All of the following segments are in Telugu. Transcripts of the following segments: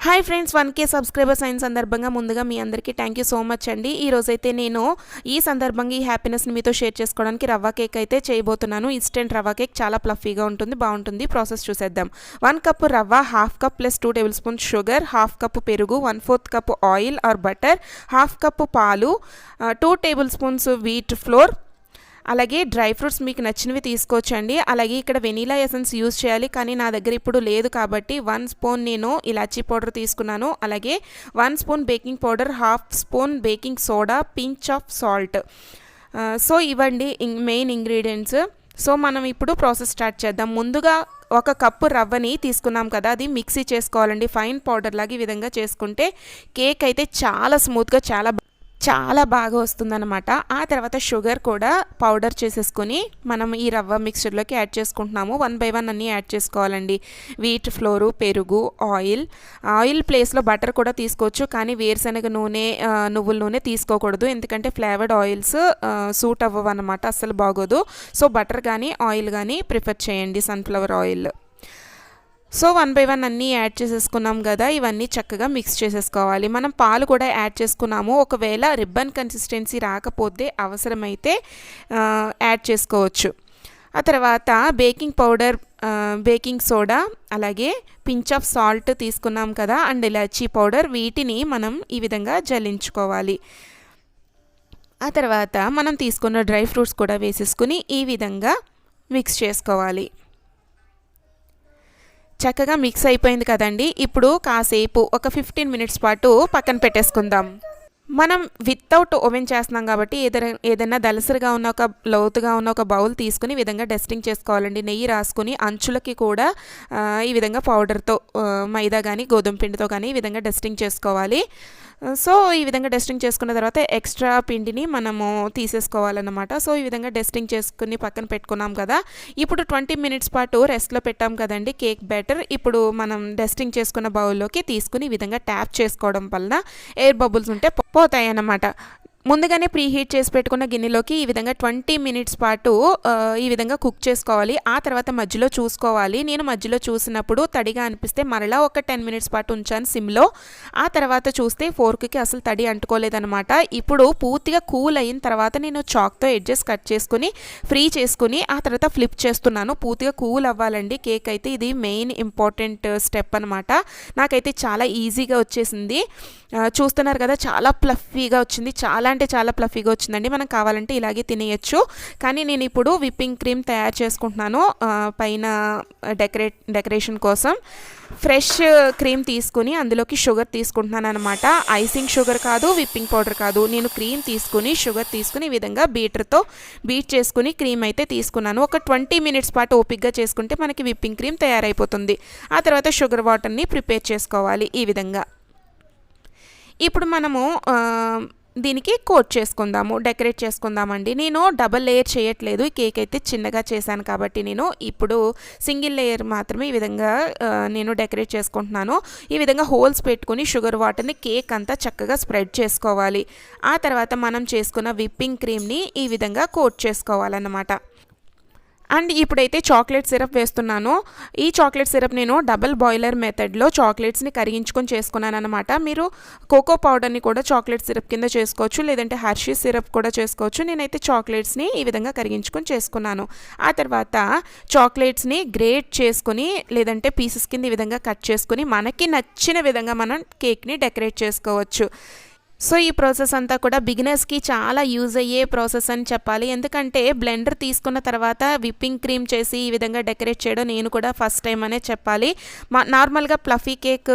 Hi friends one K subscribers అయిన సందర్భంగా ముందుగా మీ అందరికీ థ్యాంక్ యూ సో మచ్ అండి. ఈ రోజైతే నేను ఈ సందర్భంగా ఈ హ్యాపీనెస్ని మీతో షేర్ చేసుకోవడానికి రవ్వ కేక్ అయితే చేయబోతున్నాను. ఇన్స్టెంట్ రవ్వ కేక్ చాలా ప్లఫీగా ఉంటుంది బాగుంటుంది. ప్రాసెస్ చూసేద్దాం. వన్ కప్ రవ్వ half cup plus two tablespoon sugar half cup పెరుగు one fourth cup oil or butter half cup పాలు two tablespoons wheat flour అలాగే డ్రై ఫ్రూట్స్ మీకు నచ్చినవి తీసుకోవచ్చండి. అలాగే ఇక్కడ వెనీలా ఎసెన్స్ యూజ్ చేయాలి. కానీ నా దగ్గర ఇప్పుడు లేదు కాబట్టి వన్ స్పూన్ నేను ఇలాచీ పౌడర్ తీసుకున్నాను. అలాగే one spoon baking powder half spoon baking soda pinch of salt. So ఇవ్వండి మెయిన్ ఇంగ్రీడియంట్స్. సో మనం ఇప్పుడు ప్రాసెస్ స్టార్ట్ చేద్దాం. ముందుగా ఒక కప్పు రవ్వని తీసుకున్నాం కదా అది మిక్సీ చేసుకోవాలండి. ఫైన్ పౌడర్ లాగా ఈ విధంగా చేసుకుంటే కేక్ అయితే చాలా స్మూత్గా చాలా చాలా బాగా వస్తుందన్నమాట. ఆ తర్వాత షుగర్ కూడా పౌడర్ చేసేసుకొని మనం ఈ రవ్వ మిక్చర్లోకి యాడ్ చేసుకుంటున్నాము. వన్ బై వన్ అన్నీ యాడ్ చేసుకోవాలండి. వీట్ ఫ్లోరు పెరుగు ఆయిల్. ఆయిల్ ప్లేస్లో బటర్ కూడా తీసుకోవచ్చు. కానీ వేరుశనగ నూనె నువ్వుల నూనె తీసుకోకూడదు. ఎందుకంటే ఫ్లేవర్డ్ ఆయిల్స్ సూట్ అవ్వవు అనమాట అస్సలు బాగోదు. సో బటర్ కానీ ఆయిల్ కానీ ప్రిఫర్ చేయండి sunflower oil. So one by one అన్నీ యాడ్ చేసేసుకున్నాం కదా ఇవన్నీ చక్కగా మిక్స్ చేసేసుకోవాలి. మనం పాలు కూడా యాడ్ చేసుకున్నాము. ఒకవేళ రిబ్బన్ కన్సిస్టెన్సీ రాకపోతే అవసరమైతే యాడ్ చేసుకోవచ్చు. ఆ తర్వాత బేకింగ్ పౌడర్ బేకింగ్ సోడా అలాగే పించ్ ఆఫ్ సాల్ట్ తీసుకున్నాం కదా అండ్ ఇలాచీ పౌడర్ వీటిని మనం ఈ విధంగా జల్లించుకోవాలి. ఆ తర్వాత మనం తీసుకున్న డ్రై ఫ్రూట్స్ కూడా వేసేసుకుని ఈ విధంగా మిక్స్ చేసుకోవాలి. చక్కగా మిక్స్ అయిపోయింది కదండి. ఇప్పుడు కాసేపు ఒక ఫిఫ్టీన్ మినిట్స్ పాటు పక్కన పెట్టేసుకుందాం. మనం వితౌట్ ఓవెన్ చేస్తున్నాం కాబట్టి ఏదైనా ఏదైనా దలసరిగా ఉన్న ఒక లోతుగా ఉన్న ఒక బౌల్ తీసుకుని ఈ విధంగా డస్టింగ్ చేసుకోవాలండి. నెయ్యి రాసుకుని అంచులకి కూడా ఈ విధంగా పౌడర్తో మైదా కానీ గోధుమ పిండితో కానీ ఈ విధంగా డస్టింగ్ చేసుకోవాలి. Uh, సో ఈ విధంగా డస్టింగ్ చేసుకున్న తర్వాత ఎక్స్ట్రా పిండిని మనము తీసేసుకోవాలన్నమాట. సో ఈ విధంగా డస్టింగ్ చేసుకుని పక్కన పెట్టుకున్నాం కదా. ఇప్పుడు ట్వంటీ మినిట్స్ పాటు రెస్ట్లో పెట్టాం కదండి కేక్ బ్యాటర్ ఇప్పుడు మనం డస్టింగ్ చేసుకున్న బౌల్లోకి తీసుకుని ఈ విధంగా ట్యాప్ చేసుకోవడం వలన ఎయిర్ బబుల్స్ ఉంటే పోతాయి అన్నమాట ముందుగానే ప్రీ హీట్ చేసి పెట్టుకున్న గిన్నెలోకి ఈ విధంగా ట్వంటీ మినిట్స్ పాటు ఈ విధంగా కుక్ చేసుకోవాలి. ఆ తర్వాత మధ్యలో చూసుకోవాలి. నేను మధ్యలో చూసినప్పుడు తడిగా అనిపిస్తే మరలా ఒక టెన్ మినిట్స్ పాటు ఉంచాను సిమ్లో. ఆ తర్వాత చూస్తే ఫోర్క్కి అసలు తడి అంటుకోలేదనమాట ఇప్పుడు పూర్తిగా కూల్ అయిన తర్వాత నేను చాక్తో ఎడ్జెస్ కట్ చేసుకుని ఫ్రీ చేసుకుని ఆ తర్వాత ఫ్లిప్ చేస్తున్నాను. పూర్తిగా కూల్ అవ్వాలండి. కేక్ అయితే ఇది మెయిన్ ఇంపార్టెంట్ స్టెప్ అనమాట నాకైతే చాలా ఈజీగా వచ్చేసింది. చూస్తున్నారు కదా చాలా ప్లఫీగా వచ్చింది. చాలా అంటే చాలా ఫ్లఫీగా వచ్చిందండి. మనం కావాలంటే ఇలాగే తినేయచ్చు. కానీ నేను ఇప్పుడు విప్పింగ్ క్రీమ్ తయారు చేసుకుంటున్నాను. పైన డెకరేట్ డెకరేషన్ కోసం. ఫ్రెష్ క్రీమ్ తీసుకుని అందులోకి షుగర్ తీసుకుంటున్నాను అనమాట ఐసింగ్ షుగర్ కాదు విప్పింగ్ పౌడర్ కాదు. నేను క్రీమ్ తీసుకుని షుగర్ తీసుకుని ఈ విధంగా బీటర్తో బీట్ చేసుకుని క్రీమ్ అయితే తీసుకున్నాను. ఒక ట్వంటీ మినిట్స్ పాటు ఓపిక్గా చేసుకుంటే మనకి విప్పింగ్ క్రీమ్ తయారైపోతుంది. ఆ తర్వాత షుగర్ వాటర్ని ప్రిపేర్ చేసుకోవాలి ఈ విధంగా. ఇప్పుడు మనము దీనికి కోట్ చేసుకుందాము డెకరేట్ చేసుకుందామండి. నేను డబల్ లేయర్ చేయట్లేదు ఈ కేక్ అయితే చిన్నగా చేశాను కాబట్టి నేను ఇప్పుడు సింగిల్ లేయర్ మాత్రమే ఈ విధంగా నేను డెకరేట్ చేసుకుంటున్నాను. ఈ విధంగా హోల్స్ పెట్టుకుని షుగర్ వాటర్ని కేక్ అంతా చక్కగా స్ప్రెడ్ చేసుకోవాలి. ఆ తర్వాత మనం చేసుకున్న విప్పింగ్ క్రీమ్ని ఈ విధంగా కోట్ చేసుకోవాలన్నమాట. అండ్ ఇప్పుడైతే చాక్లెట్ సిరప్ వేస్తున్నాను. ఈ చాక్లెట్ సిరప్ నేను డబల్ బాయిలర్ మెథడ్లో చాక్లెట్స్ని కరిగించుకొని చేసుకున్నాను అనమాట మీరు కోకో పౌడర్ని కూడా చాక్లెట్ సిరప్ కింద చేసుకోవచ్చు లేదంటే హర్షీ సిరప్ కూడా చేసుకోవచ్చు. నేనైతే చాక్లెట్స్ని ఈ విధంగా కరిగించుకొని చేసుకున్నాను. ఆ తర్వాత చాక్లెట్స్ని గ్రేట్ చేసుకుని లేదంటే పీసెస్ కింద ఈ విధంగా కట్ చేసుకుని మనకి నచ్చిన విధంగా మనం కేక్ని డెకరేట్ చేసుకోవచ్చు. సో ఈ ప్రాసెస్ అంతా కూడా బిగినర్స్కి చాలా యూజ్ అయ్యే ప్రాసెస్ అని చెప్పాలి. ఎందుకంటే బ్లెండర్ తీసుకున్న తర్వాత విప్పింగ్ క్రీమ్ చేసి ఈ విధంగా డెకరేట్ చేయడం నేను కూడా ఫస్ట్ టైం అనే చెప్పాలి. మా నార్మల్గా ప్లఫీ కేక్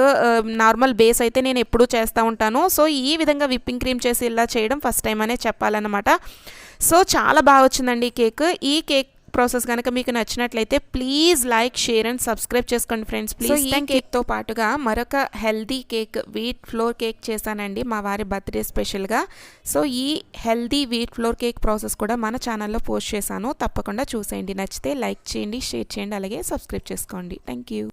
నార్మల్ బేస్ అయితే నేను ఎప్పుడూ చేస్తూ ఉంటాను. సో ఈ విధంగా విప్పింగ్ క్రీమ్ చేసి ఇలా చేయడం ఫస్ట్ టైం అనే చెప్పాలన్నమాట. సో చాలా బాగా వచ్చిందండి ఈ కేక్. ఈ కేక్ ప్రాసెస్ కనుక మీకు నచ్చినట్లయితే please like share and subscribe చేసుకోండి ఫ్రెండ్స్. ప్లీజ్ ఈ కేక్తో పాటుగా మరొక healthy cake wheat flour cake చేశానండి మా వారి బర్త్డే స్పెషల్గా. సో ఈ healthy wheat flour cake process కూడా మన ఛానల్లో పోస్ట్ చేశాను. తప్పకుండా చూసేయండి. నచ్చితే లైక్ చేయండి షేర్ చేయండి అలాగే సబ్స్క్రైబ్ చేసుకోండి. Thank you